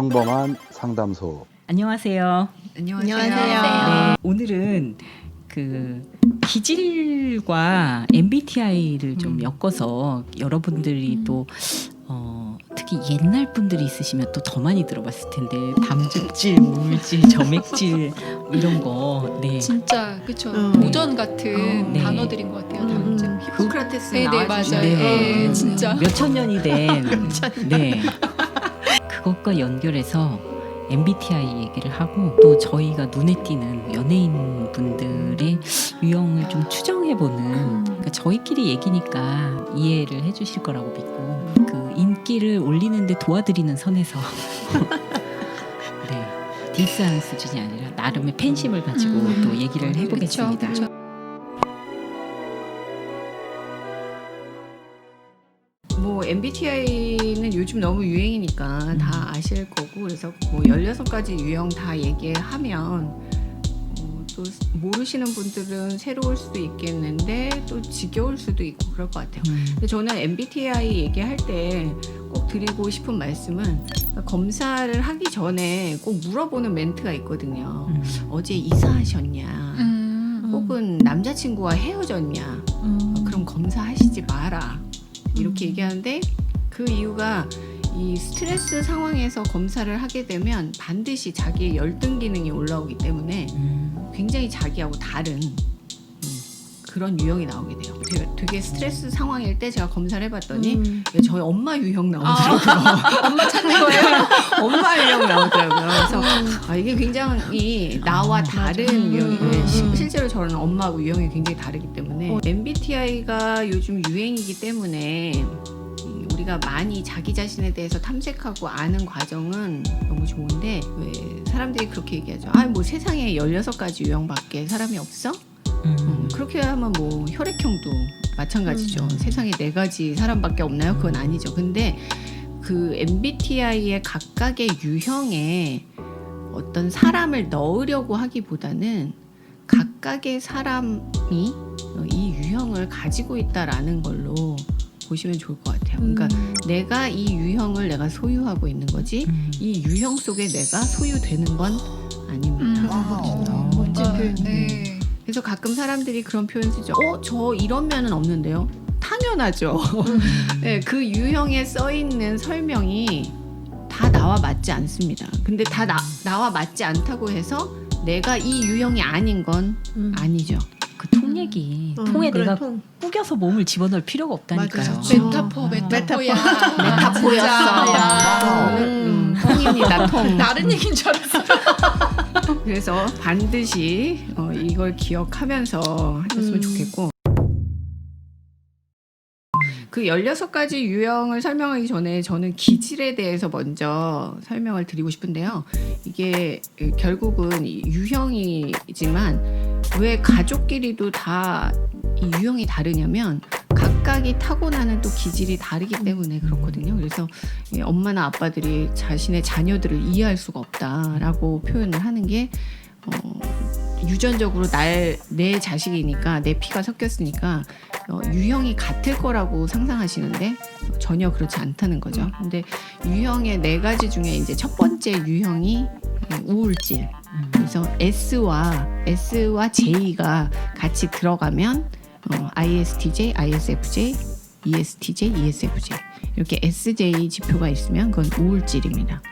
평범한 상담소. 안녕하세요. 안녕하세요. 안녕하세요. 네, 오늘은 그 기질과 MBTI를 좀 음. 엮어서 여러분들이 또 어, 특히 옛날 분들이 있으시면 또 더 많이 들어봤을 텐데 담즙질, 우울질, 점액질 이런 거. 네. 진짜 그쵸 음. 도전 같은 어, 네. 단어들인 것 같아요. 음. 담즙. 히포크라테스 네, 네 맞아요. 네, 진짜. 몇 천 년이 된 네. 그것과 연결해서 MBTI 얘기를 하고 또 저희가 눈에 띄는 연예인 분들의 유형을 좀 추정해 보는 그러니까 저희끼리 얘기니까 이해를 해 주실 거라고 믿고 그 인기를 올리는데 도와드리는 선에서 네. 딜스하는 수준이 아니라 나름의 팬심을 가지고 음. 또 얘기를 해 보겠습니다. 그쵸, 그쵸. MBTI는 요즘 너무 유행이니까 음. 다 아실 거고 그래서 뭐 16가지 유형 다 얘기하면 어, 또 모르시는 분들은 새로울 수도 있겠는데 또 지겨울 수도 있고 그럴 것 같아요. 음. 근데 저는 MBTI 얘기할 때 꼭 드리고 싶은 말씀은 검사를 하기 전에 꼭 물어보는 멘트가 있거든요. 음. 어제 이사하셨냐? 음. 혹은 남자친구와 헤어졌냐? 어, 그럼 검사하시지 마라. 이렇게 얘기하는데 그 이유가 이 스트레스 상황에서 검사를 하게 되면 반드시 자기의 열등 기능이 올라오기 때문에 음. 굉장히 자기하고 다른 음, 그런 유형이 나오게 돼요. 되게, 되게 스트레스 상황일 때 제가 검사를 해봤더니 음. 이게 저희 엄마 유형 나오더라고요. 엄마 찾는 거예요? 엄마 유형 나오더라고요. 그래서 아, 이게 굉장히 나와 아, 다른 맞아. 유형이 음, 음. 시- 실제로 저는 엄마하고 유형이 굉장히 다르기 때문에 MBTI가 요즘 유행이기 때문에 음, 우리가 많이 자기 자신에 대해서 탐색하고 아는 과정은 너무 좋은데 왜 사람들이 그렇게 얘기하죠. 아 뭐 세상에 16가지 유형밖에 사람이 없어? 음, 음. 그렇게 하면 뭐 혈액형도 마찬가지죠. 음. 세상에 네 가지 사람밖에 없나요? 그건 아니죠. 근데 그 MBTI의 각각의 유형에 어떤 사람을 넣으려고 하기보다는 각각의 사람이 어, 이 유형을 가지고 있다라는 걸로 보시면 좋을 것 같아요. 그러니까 내가 이 유형을 내가 소유하고 있는 거지 음. 이 유형 속에 내가 소유되는 건 아닙니다. 음. 어, 멋진 아, 표현. 네. 그래서 가끔 사람들이 그런 표현 쓰죠. 어, 저 이런 면은 없는데요. 당연하죠. 네, 그 유형에 써 있는 설명이 다 나와 맞지 않습니다. 근데 다 나, 나와 맞지 않다고 해서 내가 이 유형이 아닌 건 아니죠. 그 통 얘기 음, 통에 내가 꾸겨서 몸을 집어넣을 필요가 없다니까요. 맞아요. 메타포, 메타포야. 메타포였어. 야. 음, 통입니다, 통. 다른 얘기인 줄 알았어. 그래서 반드시 어, 이걸 기억하면서 하셨으면 음. 좋겠고 그 16가지 유형을 설명하기 전에 저는 기질에 대해서 먼저 설명을 드리고 싶은데요. 이게 결국은 이 유형이지만 왜 가족끼리도 다 이 유형이 다르냐면 각각이 타고나는 또 기질이 다르기 때문에 그렇거든요. 그래서 이 엄마나 아빠들이 자신의 자녀들을 이해할 수가 없다라고 표현을 하는 게 어, 유전적으로 날 내 자식이니까 내 피가 섞였으니까 어, 유형이 같을 거라고 상상하시는데 전혀 그렇지 않다는 거죠. 근데 유형의 네 가지 중에 이제 첫 번째 유형이 우울질. 음. 그래서 S와 S와 J가 같이 들어가면 어, ISTJ, ISFJ, ESTJ, ESFJ 이렇게 SJ 지표가 있으면 그건 우울질입니다.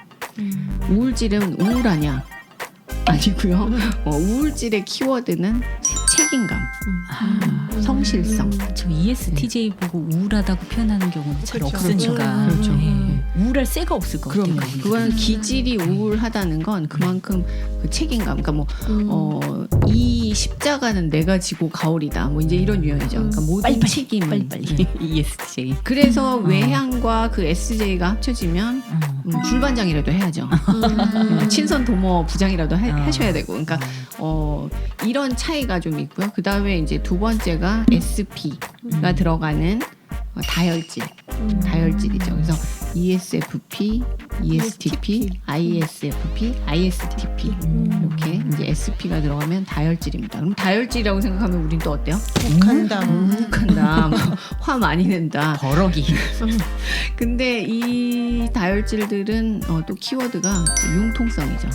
우울질은 우울하냐? 아니고요. 어, 우울질의 키워드는 책임감, 아, 성실성. 저 ESTJ 보고 우울하다고 표현하는 경우는 잘 그렇죠. 없으니까 그렇죠. 네. 우울할 새가 없을 것 그럼요. 같아요. 그거는 기질이 우울하다는 건 그만큼 그 책임감. 그러니까 뭐 어, 이 십자가는 내가 지고 가오리다. 뭐 이제 이런 유형이죠. 그러니까 모든 빨리빨리, 책임은 빨리빨리 네. ESTJ. 그래서 어. 외향과 그 SJ가 합쳐지면 어. 음, 줄반장이라도 해야죠. 음, 친선 도모 부장이라도 하, 어. 하셔야 되고. 그러니까 어, 이런 차이가 좀 있고요. 그 다음에 이제 두 번째가 SP가 들어가는 어, 다혈질, 다혈질이죠. 그래서 ESFP, ESTP, ISFP, ISTP 이렇게 이제 SP가 들어가면 다혈질입니다. 그럼 다혈질이라고 생각하면 우린 또 어때요? 욱한다. 욱한다, 뭐화 많이 낸다. 버럭이. 근데 이 다혈질들은 어, 또 키워드가 융통성이죠.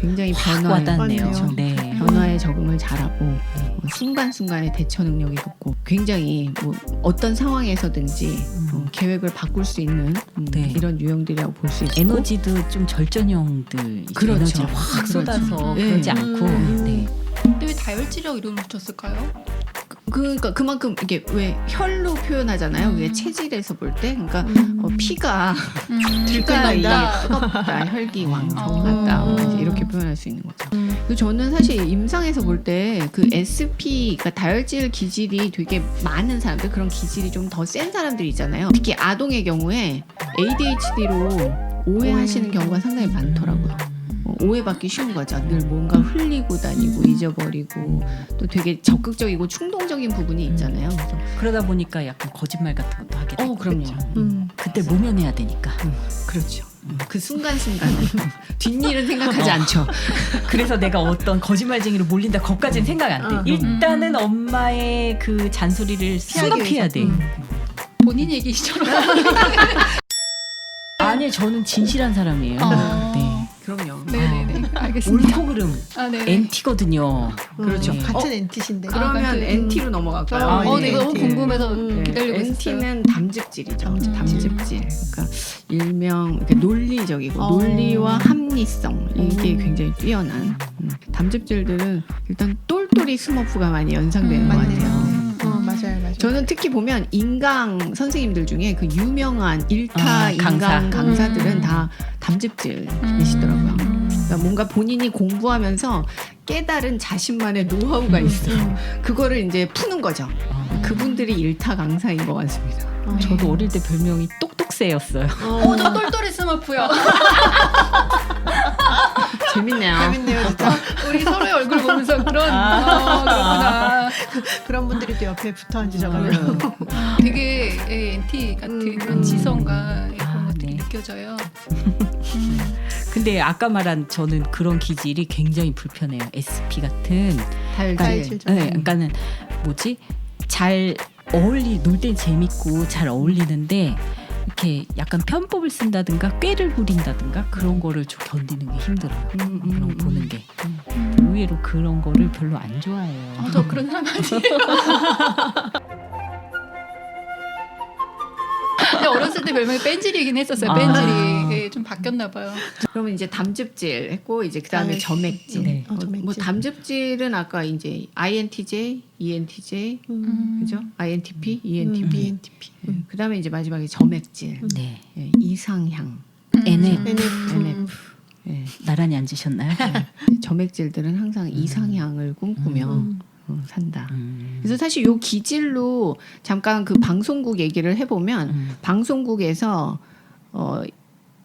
굉장히 확 변화에 와닿네요. 맞네요. 네. 변화에 적응을 잘하고 어, 순간순간의 대처 능력이 좋고 굉장히 뭐 어떤 상황에서든지 어, 계획을 바꿀 수 있는 음, 네. 이런 유형들이라고 볼 수 있고 에너지도 좀 절전형들 그렇죠. 에너지를 확 그렇죠. 쏟아서 네. 그러지 않고 음. 네. 근데 왜 다혈질이라고 이름을 붙였을까요? 그러니까 그만큼 이게 왜 혈로 표현하잖아요. 음. 그게 체질에서 볼 때 그러니까 음. 어, 피가 음, 들끓는다. 뜨겁다, 혈기왕성 어. 같다 뭐 이렇게 표현할 수 있는 거죠. 그리고 저는 사실 임상에서 볼 때 그 SP, 그러니까 다혈질 기질이 되게 많은 사람들 그런 기질이 좀 더 센 사람들이 있잖아요. 특히 아동의 경우에 ADHD로 오해하시는 경우가 상당히 많더라고요. 어, 오해받기 쉬운 거죠. 늘 뭔가 흘리고 다니고 잊어버리고 또 되게 적극적이고 충동적인 부분이 있잖아요. 그래서 그러다 보니까 약간 거짓말 같은 것도 하게 되고 어, 그럼요. 그렇죠. 음. 그때 모면해야 되니까. 그렇죠. 그 순간순간은 뒷일은 생각하지 않죠. 그래서 내가 어떤 거짓말쟁이로 몰린다. 거기까지는 생각 안 돼. 어. 일단은 엄마의 그 잔소리를 순간 피해야. 돼. 음. 본인 얘기처럼. 아니 저는 진실한 사람이에요. 어. 네. 그럼요. 네네네. 알겠습니다. 올토그름 아, 네네. NT거든요. 그렇죠. 네. 같은 엔티신데. 아, 그러면 같은- NT로 넘어갈까요? 어, 어, 네, 네, 너무 NT. 궁금해서 음. 기다리고 있었어요. NT는 담즙질이죠. 담즙질. 담즙질. 그러니까 일명 이렇게 논리적이고 어. 논리와 합리성 이게 음. 굉장히 뛰어난 음. 담즙질들은 일단 똘똘이 스머프가 많이 연상되는 음, 것 맞네요. 같아요. 음. 어, 맞아요, 맞아요. 저는 특히 보면 인강 선생님들 중에 그 유명한 일타 아, 강사. 인강 강사 들은 음. 다 담즙질이시더라고요. 음. 그러니까 뭔가 본인이 공부하면서 깨달은 자신만의 노하우가 있어요. 음. 그거를 이제 푸는 거죠. 어. 그분들이 일타 강사인 것 같습니다. 어. 저도 어릴 때 별명이 똑똑새였어요. 어, 저 똘똘이 스머프요. 재밌네요. 재밌네요, 진짜. 우리 서로의 얼굴 보면서 그런, 아. 어, 그렇구나. 그런 분들이 또 옆에 붙어 앉으셔가지고. 음. 되게 예, NT 같은 음. 그런 지성과 그런 아, 것들이 네. 느껴져요. 음. 근데 아까 말한 저는 그런 기질이 굉장히 불편해요. SP 같은. 달질. 달질. 네, 그러니까는 뭐지? 잘 어울리 놀 땐 재밌고 잘 어울리는데 이렇게 약간 편법을 쓴다든가 꾀를 부린다든가 그런 거를 좀 견디는 게 힘들어요. 음, 음, 그런 거 음. 보는 게 음. 의외로 그런 거를 별로 안 좋아해요. 어, 저 그런 사람 아니에요. 근데 어렸을 때 별명이 뺀질이긴 했었어요. 아. 뺀질이 예, 좀 바뀌었나 봐요. 그러면 이제 담즙질 했고 이제 그다음에 아, 점액질. 네. 어, 어, 점액질. 뭐 담즙질은 아까 이제 INTJ, ENTJ, 음. 그죠? INTP, 음, ENTP. ENTP. 음. 그다음에 이제 마지막에 점액질. 네. 예, 이상향. NF. NF. NF. 예, 나란히 앉으셨나요? 점액질들은 항상 이상향을 꿈꾸며 음. 어, 산다. 음. 그래서 사실 요 기질로 잠깐 그 방송국 얘기를 해보면 음. 방송국에서 어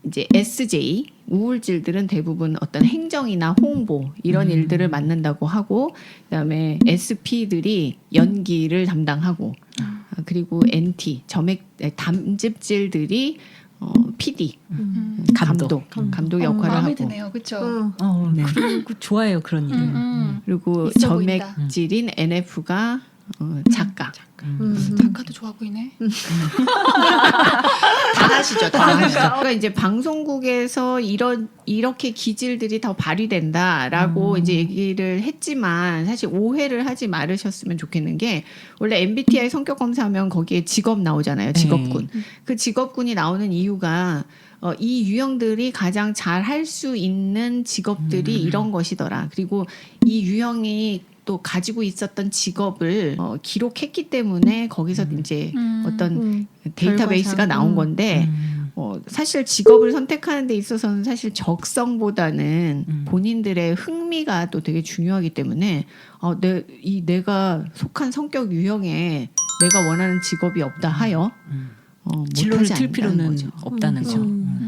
이제 SJ 우울질들은 대부분 어떤 행정이나 홍보 이런 음. 일들을 맡는다고 하고 그다음에 SP들이 연기를 담당하고 아, 그리고 NT 점액 에, 담즙질들이 어 PD 음. 감독. 감독, 감독. 역할을 마음에 하고 드네요. 그렇죠. 음. 어, 네. 그리고 좋아요 그런 일. 음, 음. 그리고 있어 보인다. 점액질인 NF가 어, 작가 음. 음. 작가도 좋아 보이네. 다 하시죠, 다 하시죠. 그러니까 이제 방송국에서 이런 이렇게 기질들이 더 발휘된다라고 음. 이제 얘기를 했지만 사실 오해를 하지 말으셨으면 좋겠는 게 원래 MBTI 성격 검사하면 거기에 직업 나오잖아요, 직업군. 그 직업군이 나오는 이유가 어, 이 유형들이 가장 잘 할 수 있는 직업들이 음. 이런 것이더라. 그리고 이 유형이 또 가지고 있었던 직업을 어, 기록했기 때문에 거기서 음. 이제 음. 어떤 음. 데이터베이스가 결과상. 나온 음. 건데 음. 어, 사실 직업을 선택하는 데 있어서는 사실 적성보다는 음. 본인들의 흥미가 또 되게 중요하기 때문에 어, 내, 이 내가 속한 성격 유형에 내가 원하는 직업이 없다 하여 음. 어, 진로를 못하지 틀 않는다는 필요는 거죠. 없다는 음. 거죠. 음.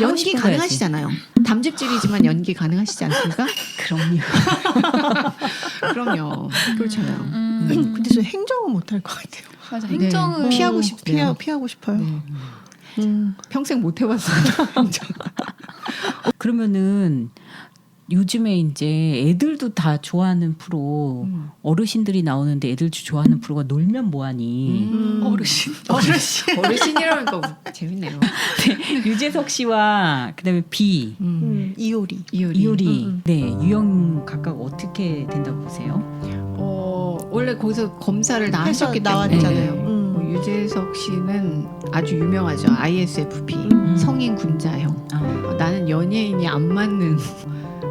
음. 음. 연기 가능하시잖아요. 담즙질이지만 연기 가능하시지 않습니까? 그럼요. 그럼요. 그렇잖아요. 음. 근데 저 행정은 못할 것 같아요. 맞아. 네. 행정은 피하고 어, 싶대요. 피하, 피하고 싶어요. 네. 음. 평생 못 해봤어요. 그러면은 요즘에 이제 애들도 다 좋아하는 프로 음. 어르신들이 나오는데 애들도 좋아하는 프로가 놀면 뭐하니 음. 어르신. 어르신. 어르신이라니까 재밌네요. 유재석 씨와 그다음에 비 음. 음, 이효리. 이효리. 이효리 음, 음. 네 유형 각각 어떻게 된다고 보세요? 어, 원래 거기서 검사를 다 해서 하셨기 나왔잖아요. 때문에 음. 뭐 유재석 씨는 아주 유명하죠. ISFP 음. 성인 군자형. 아, 어, 나는 연예인이 안 맞는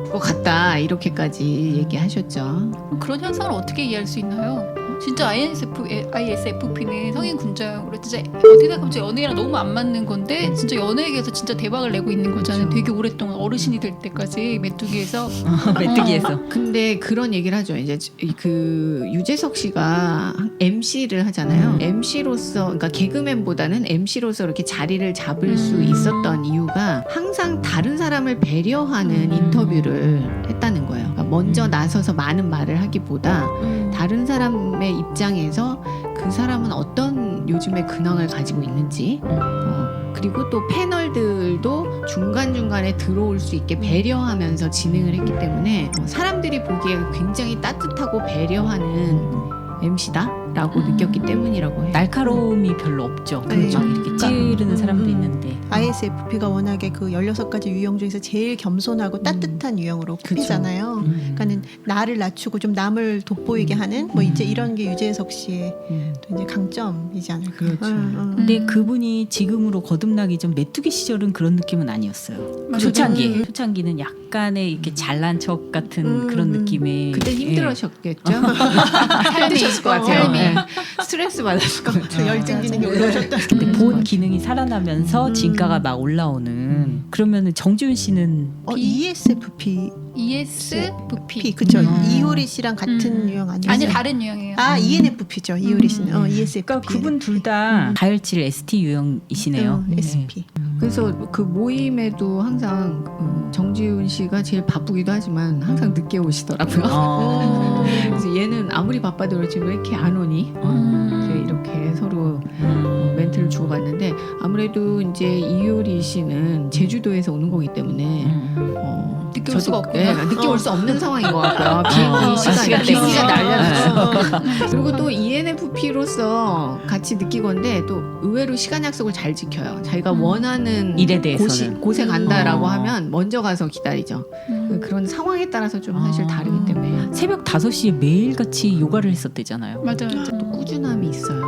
것 같다 이렇게까지 얘기하셨죠. 그런 현상을 어떻게 이해할 수 있나요? 진짜 ISFP, ISFP는 성인 군자형으로 진짜 어디다 보면 연예인이랑 너무 안 맞는 건데 진짜 연예계에서 진짜 대박을 내고 있는 거잖아요. 그렇죠. 되게 오랫동안 어르신이 될 때까지 메뚜기에서 메뚜기에서 근데 그런 얘기를 하죠. 이제 그 유재석 씨가 MC를 하잖아요. 음. MC로서 그러니까 개그맨보다는 MC로서 이렇게 자리를 잡을 수 음. 있었던 이유가 항상 다른 사람을 배려하는 음. 인터뷰를 했다는 거예요. 먼저 음. 나서서 많은 말을 하기보다 음. 다른 사람의 입장에서 그 사람은 어떤 요즘의 근황을 가지고 있는지 어, 그리고 또 패널들도 중간중간에 들어올 수 있게 배려하면서 진행을 했기 때문에 어, 사람들이 보기에 굉장히 따뜻하고 배려하는 MC다 라고 음. 느꼈기 때문이라고 해요. 날카로움이 별로 없죠. 네. 막 이렇게 찌르는 음, 사람도 음. 있는데 ISFP가 워낙에 그 16가지 유형 중에서 제일 겸손하고 따뜻한 유형으로 꼽히잖아요. 음. 그러니까는 나를 낮추고 좀 남을 돋보이게 하는 뭐 이제 음. 이런 게 유재석 씨의 음. 또 이제 강점이지 않을까. 그렇죠. 음, 음. 근데 그분이 지금으로 거듭나기 전 메뚜기 시절은 그런 느낌은 아니었어요. 초창기 음. 초창기는 약간의 이렇게 잘난 척 같은 음, 그런 음. 느낌의 그때 예. 힘들으셨겠죠? 힘드셨을 것 같아요. 네. 스트레스 받았을 것 같아요. 그 열등 기능이 올라오셨다. 근데 음. 본 기능이 살아나면서 음. 진가가 막 올라오는 그러면은 정지훈 씨는 어? ESFP ESFP. P 그쵸 음. 이효리 씨랑 같은 음. 유형 아니에요? 아니 다른 유형이에요. 아 ENFP죠 이효리 씨는 어 음. ESFP. 그러니까 그분 둘다 다혈질 ST 유형이시네요. 음, SP. 그래서 그 모임에도 항상 음, 정지훈 씨가 제일 바쁘기도 하지만 항상 늦게 오시더라고요. 어. 그래서 얘는 아무리 바빠도 그렇지 왜 이렇게 안 오니? 음. 이렇게 서로 음. 멘트를 주고받는데 아무래도 이제 이효리 씨는 제주도에서 오는 거기 때문에 음. 어, 늦게 올 수가 없구나. 예, 늦게 올 수 없는 상황인 것 같고요. 비행기 어, 시간, 비행기가. 날려서 네. 그리고 또 ENFP로서 같이 느끼건데 또 의외로 시간 약속을 잘 지켜요. 자기가 음. 원하는 일에 대해서는. 곳이, 곳에 간다라고 어. 하면 먼저 가서 기다리죠. 음. 그런 상황에 따라서 좀 사실 아. 다르기 때문에 새벽 5 시에 매일 같이 요가를 했었대잖아요. 맞아요. 또 꾸준함이 있어요.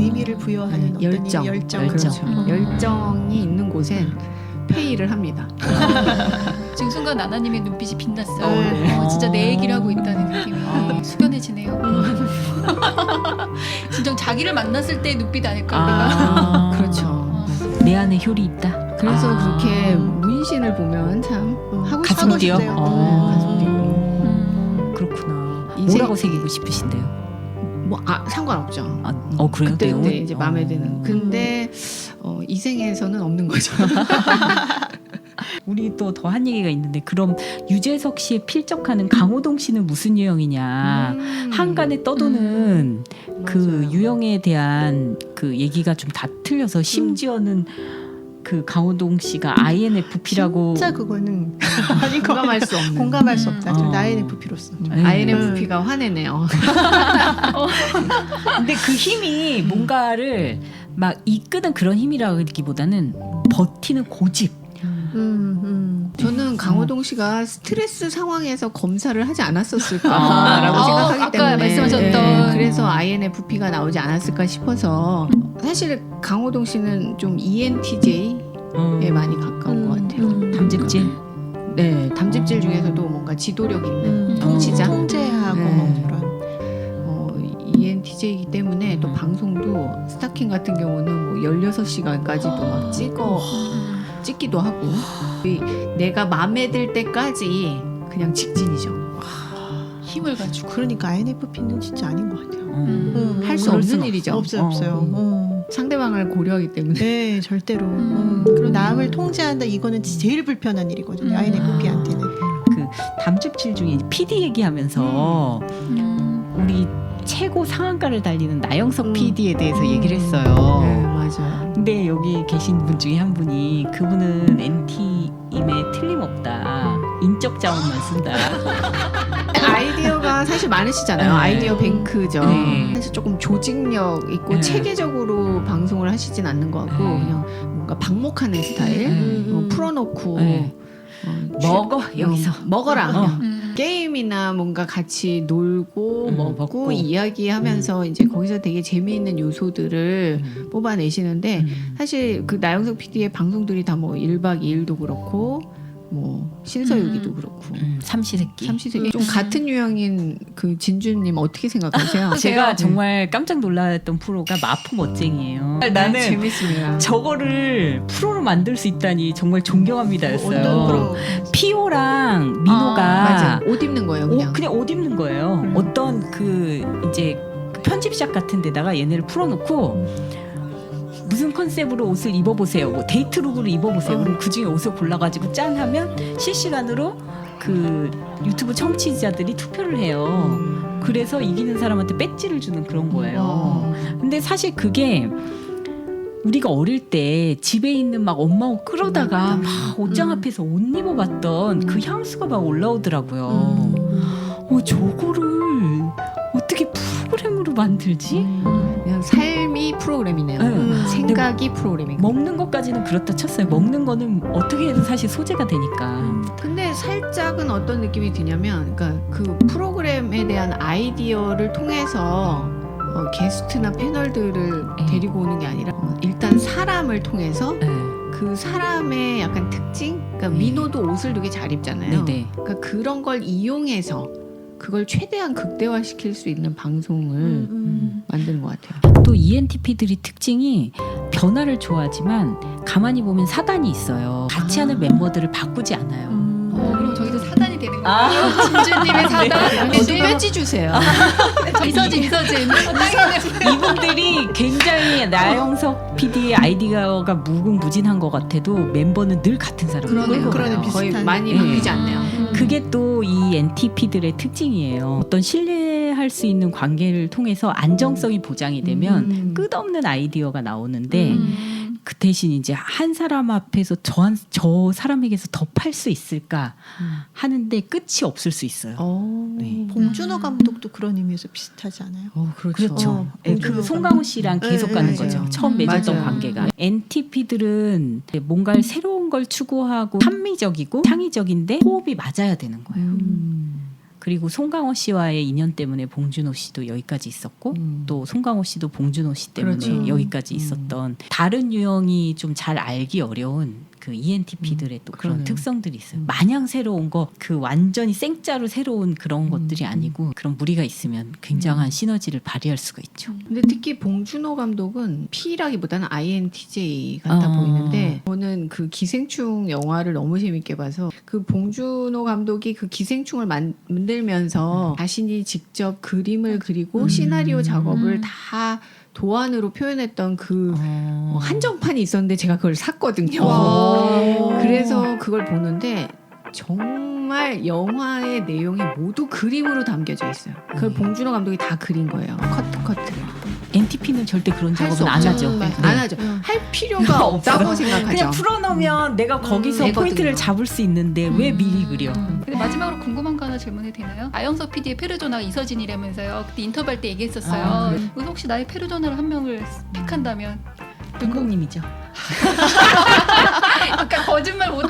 의미를 부여하는 어떤 열정. 이 열정. 열정. 그렇죠. 음. 열정이 있는 곳엔 페이를 합니다. 지금 순간 나나님의 눈빛이 빛났어요. 어, 네. 어, 진짜 내 얘기를 하고 있다는 느낌이 어. 숙연해지네요. 진정 자기를 만났을 때의 눈빛 아닐까 아. 그렇죠. 어. 내 안에 효리 있다. 그래서 아. 그렇게 문신을 보면 참 음, 하고 가슴 뛰어. 어. 가슴 뛰고. 음. 그렇구나. 뭐라고 새기고 싶으신데요? 뭐 아, 상관없죠. 아, 어 그래요? 그때 내용은? 그때 이제 마음에 어. 드는. 근데 어, 이 생에서는 없는 거죠. 우리 또 더 한 얘기가 있는데 그럼 유재석 씨에 필적하는 강호동 씨는 무슨 유형이냐? 음. 한간에 떠도는 그 맞아요. 유형에 대한 그 얘기가 좀 다 틀려서 심지어는 그 강호동 씨가 INFP라고 진짜 그거는 아닌 거 공감할 수 없는. 공감할 수 없다. 음. 저 INFP로서. 음. INFP가 화내네요. 근데 그 힘이 뭔가를 막 이끄는 그런 힘이라기보다는 버티는 고집. 음, 음. 저는 강호동 씨가 스트레스 상황에서 검사를 하지 않았었을까라고 아. 생각하기 아까 때문에 말씀하셨던. 예, 그래서 INFP가 나오지 않았을까 싶어서 사실 강호동 씨는 좀 ENTJ 에 음. 많이 가까운 것 같아요. 음. 담즙질. 네, 담즙질 중에서도 뭔가 지도력 있는 음. 통치자. 통제하고 네. 뭐 그런. 어, ENTJ이기 때문에 또 음. 방송도 스타킹 같은 경우는 뭐 16시간까지도 막 찍어 찍기도 하고 이 내가 마음에 들 때까지 그냥 직진이죠. 힘을 가지고. 그러니까 INFP는 진짜 아닌 것 같아요. 음. 할수 그럴 없는 일이죠. 없어요, 어. 없어요. 어. 상대방을 고려하기 때문에 네, 절대로. 음. 음. 그리고 남을 통제한다 이거는 제일 불편한 일이거든요. 음. INFP한테는. 담즙질 중에 PD 얘기하면서 음. 우리 최고 상한가를 달리는 나영석 음. PD에 대해서 음. 얘기를 했어요. 네, 맞아요. 근데 여기 계신 분 중에 한 분이 그분은 NT임에 틀림없다. 인적 자원만 쓴다. 아이디어가 사실 많으시잖아요. 네. 아이디어 뱅크죠. 네. 사실 조금 조직력 있고 네. 체계적으로 방송을 하시진 않는 것 같고 네. 그냥 뭔가 방목하는 스타일 네. 뭐 풀어놓고 네. 어, 먹어 취- 여기서. 어, 먹어라 어. 음. 게임이나 뭔가 같이 놀고 음, 먹고, 먹고. 이야기하면서 이제 거기서 되게 재미있는 요소들을 음. 뽑아내시는데 음. 사실 그 나영석 PD의 방송들이 다 뭐 1박 2일도 그렇고 뭐 신서유기도 음. 그렇고 음, 삼시세끼. 삼시세기 좀 같은 유형인 그 진주님 어떻게 생각하세요? 제가 네. 정말 깜짝 놀랐던 프로가 마포 멋쟁이에요. 나는 재밌습니다. 저거를 프로로 만들 수 있다니 정말 존경합니다였어요. 피오랑 민호가 아. 옷 입는 거예요, 옷, 그냥. 그냥 옷 입는 거예요. 음. 어떤 그 이제 그 편집샵 같은 데다가 얘네를 풀어놓고 무슨 컨셉으로 옷을 입어보세요. 뭐 데이트 룩으로 입어보세요. 어. 그럼 그 중에 옷을 골라가지고 짠 하면 실시간으로 그 유튜브 청취자들이 투표를 해요. 그래서 이기는 사람한테 배지를 주는 그런 거예요. 어. 근데 사실 그게 우리가 어릴 때 집에 있는 막 엄마 옷 끌어다가 음. 막 옷장 음. 앞에서 옷 입어봤던 그 향수가 막 올라오더라고요. 음. 어 저거를 어떻게 프로그램으로 만들지? 그냥 삶이 프로그램이네요. 네. 음. 생각이 프로그램인 거. 먹는 것까지는 그렇다 쳤어요. 먹는 거는 어떻게 해도 사실 소재가 되니까. 근데 살짝은 어떤 느낌이 드냐면, 그러니까 그 프로그램에 대한 아이디어를 통해서 어, 게스트나 패널들을 네. 데리고 오는 게 아니라 어, 일단 사람을 통해서 네. 그 사람의 약간 특징, 그러니까 네. 민호도 옷을 되게 잘 입잖아요. 네네. 그러니까 그런 걸 이용해서 그걸 최대한 극대화시킬 수 있는 방송을 음, 음. 만드는 것 같아요. 또 ENTP들이 특징이 변화를 좋아하지만 가만히 보면 사단이 있어요. 같이 아. 하는 멤버들을 바꾸지 않아요. 음. 어, 그럼 저기서 사단이 되는 거예요. 아. 진주님의 사단. 저도 배지 주세요. 이서진 이서진. 이분들이 굉장히 나영석 PD의 아이디어가 무궁무진한 것 같아도 멤버는 늘 같은 사람. 그러네요. 그러네, 거의 비슷한. 많이 예. 바뀌지 않네요. 음. 그게 또 이 NTP들의 특징이에요. 어떤 신뢰 할 수 있는 관계를 통해서 안정성이 보장이 되면 음. 끝없는 아이디어가 나오는데 음. 그 대신 이제 한 사람 앞에서 저, 한, 저 사람에게서 더 팔 수 있을까 하는데 끝이 없을 수 있어요. 어. 네. 봉준호 감독도 그런 의미에서 비슷하지 않아요? 어, 그렇죠. 그렇죠. 어, 예, 그 송강호 씨랑 계속 네, 가는 네, 거죠. 맞아요. 처음 맺었던 맞아요. 관계가. NTP들은 뭔가를 새로운 걸 추구하고 합리적이고 창의적인데 호흡이 맞아야 되는 거예요. 음. 그리고 송강호 씨와의 인연 때문에 봉준호 씨도 여기까지 있었고 음. 또 송강호 씨도 봉준호 씨 때문에 그렇죠. 여기까지 음. 있었던 다른 유형이 좀 잘 알기 어려운 그 ENTP들의 또 그런 그러네요. 특성들이 있어요. 음. 마냥 새로운 거 그 완전히 생짜로 새로운 그런 음. 것들이 아니고 그런 무리가 있으면 굉장한 시너지를 발휘할 수가 있죠. 근데 특히 봉준호 감독은 P라기보다는 INTJ 같아 아. 보이는데 그 기생충 영화를 너무 재밌게 봐서 그 봉준호 감독이 그 기생충을 만, 만들면서 자신이 직접 그림을 그리고 음. 시나리오 작업을 음. 다 도안으로 표현했던 그 어. 어, 한정판이 있었는데 제가 그걸 샀거든요. 와. 그래서 그걸 보는데 정말 영화의 내용이 모두 그림으로 담겨져 있어요. 그걸 음. 봉준호 감독이 다 그린 거예요. 커트 커트. NTP는 절대 그런 할 작업은 안. 하죠. 음, 네. 안 하죠. 음. 할 필요가 없다고 생각하죠. 그냥 풀어놓으면 내가 거기서 되거든요. 포인트를 잡을 수 있는데 왜 미리 그려? 음. 근데 마지막으로 궁금한 거 하나 질문해도 되나요? 아영석 PD의 페르조나가 이서진이라면서요. 그때 인터뷰할 때 얘기했었어요. 아, 그래서 혹시 나의 페르조나를 한 명을 픽한다면 동공님이죠. 약간 거짓말 못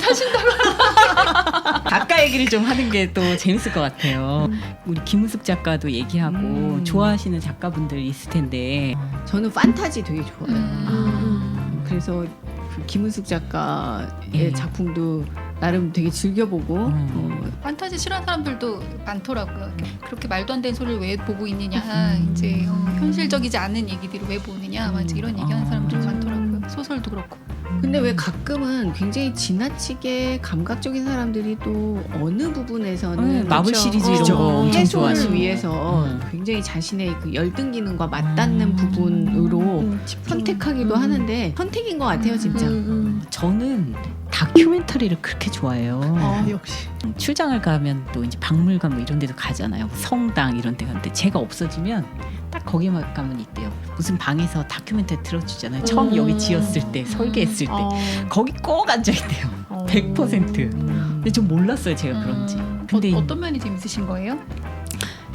얘기를 좀 하는 게 또 재밌을 것 같아요. 우리 김우숙 작가도 얘기하고 음. 좋아하시는 작가분들 있을 텐데 저는 판타지 되게 좋아해요. 음. 그래서 그 김은숙 작가의 예. 작품도 나름 되게 즐겨보고 음. 어, 판타지 싫어하는 사람들도 많더라고요. 그렇게 말도 안 되는 소리를 왜 보고 있느냐, 음. 이제 어, 현실적이지 않은 얘기들을 왜 보느냐, 막 이제 이런 얘기하는 아. 사람들이 많더라고요. 소설도 그렇고. 근데 왜 가끔은 굉장히 지나치게 감각적인 사람들이 또 어느 부분에서는 네, 마블 그렇죠. 시리즈 이런 거 엄청 해소를 좋아하시고. 위해서 음. 굉장히 자신의 그 열등 기능과 맞닿는 음. 부분으로 음, 집중. 선택하기도 음. 하는데 선택인 것 같아요 진짜. 음, 음. 저는 다큐멘터리를 그렇게 좋아해요. 어, 역시. 출장을 가면 또 이제 박물관 뭐 이런 데도 가잖아요. 성당 이런 데 가는데 제가 없어지면 딱 거기만 가면 있대요. 무슨 방에서 다큐멘터리 틀어주잖아요. 처음 음. 여기 지었을 때 설계했을 때 어. 거기 꼭 앉아 있대요. 어. 100%. 근데 좀 몰랐어요 제가 그런지. 음. 근데 어, 어떤 면이 재밌으신 거예요?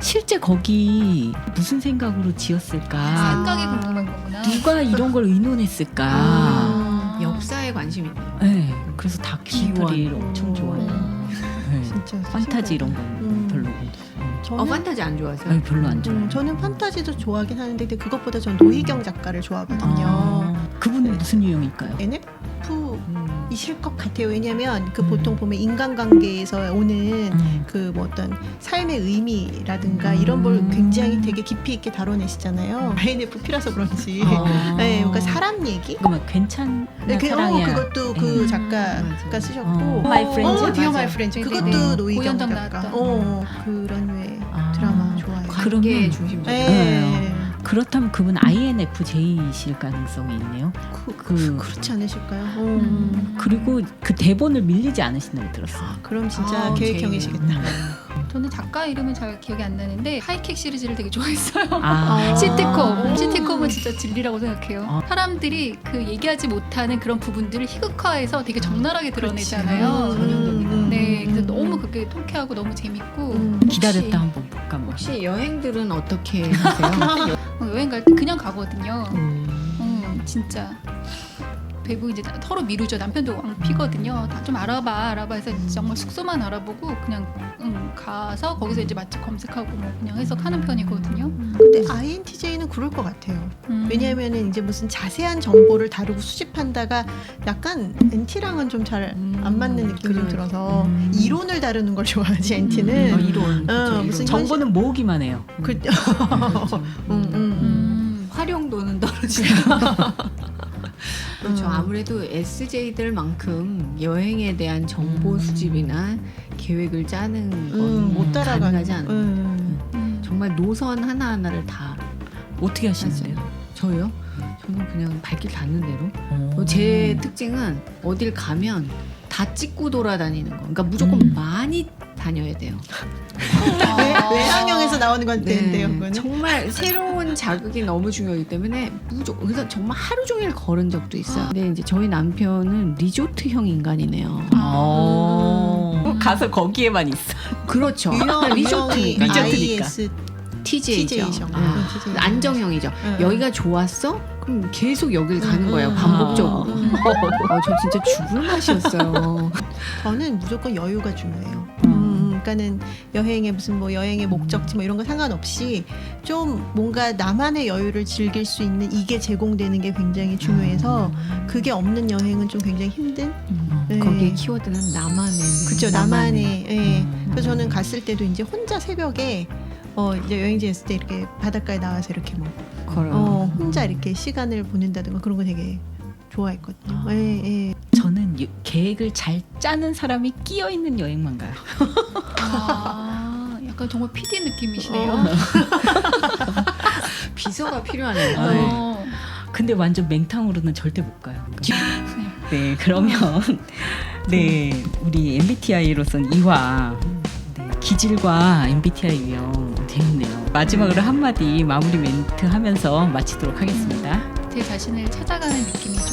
실제 거기 무슨 생각으로 지었을까? 아. 생각이 궁금한 거구나. 누가 이런 걸 의논했을까? 아. 역사에 관심이 있네요. 네, 그래서 다큐멘터리를 기원. 엄청 좋아해요. 음. 네. 진짜 판타지 이런 건 음. 별로고. 저는, 어 판타지 안 좋아하세요? 아니, 별로 안 좋아해요. 음, 저는 판타지도 좋아하긴 하는데 근데 그것보다 전 노희경 작가를 좋아하거든요. 아, 그분은 네. 무슨 유형일까요? NF 음. 이실 것 같아요. 왜냐하면 그 음. 보통 보면 인간관계에서 오는 음. 그뭐 어떤 삶의 의미라든가 음. 이런 걸 굉장히 되게 깊이 있게 다뤄내시잖아요. INFP라서 그런지. 아. 네, 그러니까 사람 얘기. 그러면 괜찮나 네, 그, 어, 사랑이야. 그것도 그 음. 작가가. 쓰셨고. 어, My Friends. 어, 맞아. 마이 프렌즈. 네네네. 그것도 노희경 고현정 작가. 나왔던. 어, 그런 류 그러면- 중심적. 네. 그렇다면 그분 INFJ이실 가능성이 있네요. 그, 그 그렇지 않으실까요? 어. 음. 그리고 그 대본을 밀리지 않으신다고 들었어요. 그럼 진짜 아, 계획형이시겠다. 제이는. 저는 작가 이름은 잘 기억이 안 나는데 하이킥 시리즈를 되게 좋아했어요. 아, 시트콤, 아. 시트콤은 진짜 진리라고 생각해요. 아. 사람들이 그 얘기하지 못하는 그런 부분들을 희극화해서 되게 적나라하게 드러내잖아요. 음. 네, 그래서 너무 그게 통쾌하고 너무 재밌고 음. 기다렸다 한번 볼까 뭐. 혹시 여행들은 어떻게 하세요? 어, 여행 갈 때 그냥 가거든요. 음. 음, 진짜 배부 이제 서로 미루죠. 남편도 왕 피거든요. 다 좀 알아봐, 알아봐 해서 정말 숙소만 알아보고 그냥 음, 가서 거기서 이제 맛집 검색하고 뭐 그냥 해서 하는 편이거든요. 근데 INTJ는 그럴 것 같아요. 음. 왜냐하면 이제 무슨 자세한 정보를 다루고 수집한다가 약간 NT랑은 좀 잘 안 음, 맞는 느낌이 좀 그러네. 들어서 음. 이론을 다루는 걸 좋아하지 어, NT는. 이론. 어, 그쵸, 무슨 이론. 정보는 모으기만 해요. 그, 음, 그렇죠. 음, 음. 음. 활용도는 떨어지고. 그렇죠. 음. 아무래도 SJ들만큼 여행에 대한 정보 음. 수집이나 계획을 짜는 건 음, 못 따라가는. 가능하지 않아요. 음. 음. 정말 노선 하나 하나를 다 어떻게 하시는데요? 저요? 저는 그냥 발길 닿는 대로. 어. 또제 특징은 어딜 가면 다 찍고 돌아다니는 거. 그러니까 무조건 음. 많이 다녀야 돼요. 외, 아. 외향형에서 나오는 건 그거는. 네. 정말 새로운 자극이 너무 중요하기 때문에 무조건 그래서 정말 하루 종일 걸은 적도 있어요. 근데 이제 저희 남편은 리조트형 인간이네요. 어. 가서 거기에만 있어. 그렇죠. 유형, 리조트니까. 유형이 리조트니까. TJ죠. TJ죠. 아, 음, TJ. 안정형이죠. 음. 여기가 좋았어? 그럼 계속 여길 가는 음, 거예요. 음. 반복적으로. 음. 어, 저 진짜 죽을 맛이었어요. 저는 무조건 여유가 중요해요. 음. 음, 그러니까는 여행의 무슨 뭐 여행의 목적지 뭐 이런 거 상관없이 좀 뭔가 나만의 여유를 즐길 수 있는 이게 제공되는 게 굉장히 중요해서 그게 없는 여행은 좀 굉장히 힘든. 네. 거기에 키워드는 나만의. 그죠 나만의. 예. 음. 그래서 저는 갔을 때도 이제 혼자 새벽에 어 이제 여행지 했을 때 이렇게 바닷가에 나와서 이렇게 뭐 걸어. 어, 혼자 이렇게 시간을 보낸다든가 그런 거 되게 좋아했거든요. 아. 예, 예. 유- 계획을 잘 짜는 사람이 끼어 있는 여행만 가요. 아, 약간 정말 PD 느낌이시네요. 어. 비서가 필요하네요. 아, 네. 어. 근데 완전 맹탕으로는 절대 못 가요. 네, 그러면 네 우리 MBTI로선 이화 네, 기질과 MBTI 유형 재밌네요. 마지막으로 한 마디 마무리 멘트 하면서 마치도록 하겠습니다. 제 자신을 찾아가는 느낌이 좀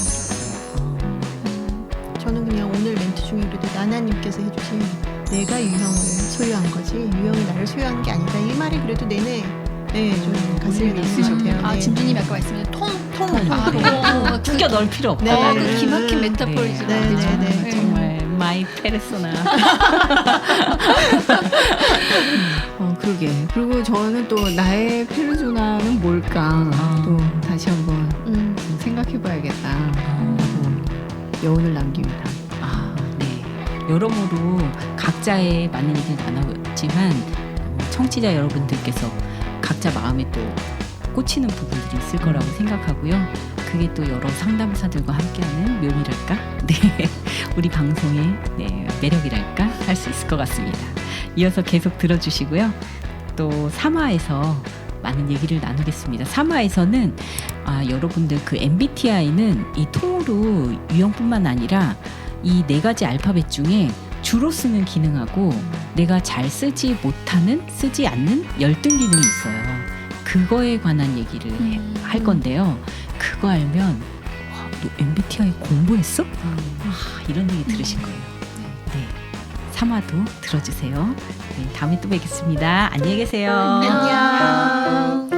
나나님께서 해주신 내가 유형을 소유한 거지 유형이 나를 소유한 게 아니다 이 말이 그래도 내내 네, 좀 가슴에 남는 것 같아요. 아, 네. 진주님이 아까 말씀하신 통, 통, 아, 통. 통. 숨겨 넣을 필요 없다. 네. 아, 그 기막힌 메타포이죠. 네, 그죠? 네, 네. 정말 마이 페르소나. 어, 그러게. 그리고 저는 또 나의 페르소나는 뭘까 아. 또 다시 한번 음, 생각해봐야겠다 하고 여운을 남깁니다. 여러모로 각자의 많은 얘기를 나눴지만 어, 청취자 여러분들께서 각자 마음에 또 꽂히는 부분들이 있을 거라고 생각하고요. 그게 또 여러 상담사들과 함께하는 묘미랄까? 네. 우리 방송의 네, 매력이랄까? 할 수 있을 것 같습니다. 이어서 계속 들어주시고요. 또 3화에서 많은 얘기를 나누겠습니다. 3화에서는 아, 여러분들 그 MBTI는 이 통으로 유형뿐만 아니라 이 네 가지 알파벳 중에 주로 쓰는 기능하고 내가 잘 쓰지 못하는 쓰지 않는 열등 기능이 있어요. 그거에 관한 얘기를 해- 음. 할 건데요. 그거 알면 와, 너 MBTI 공부했어? 아, 이런 얘기 들으실 거예요. 네. 3화도 들어주세요. 네, 다음에 또 뵙겠습니다. 안녕히 계세요. 안녕.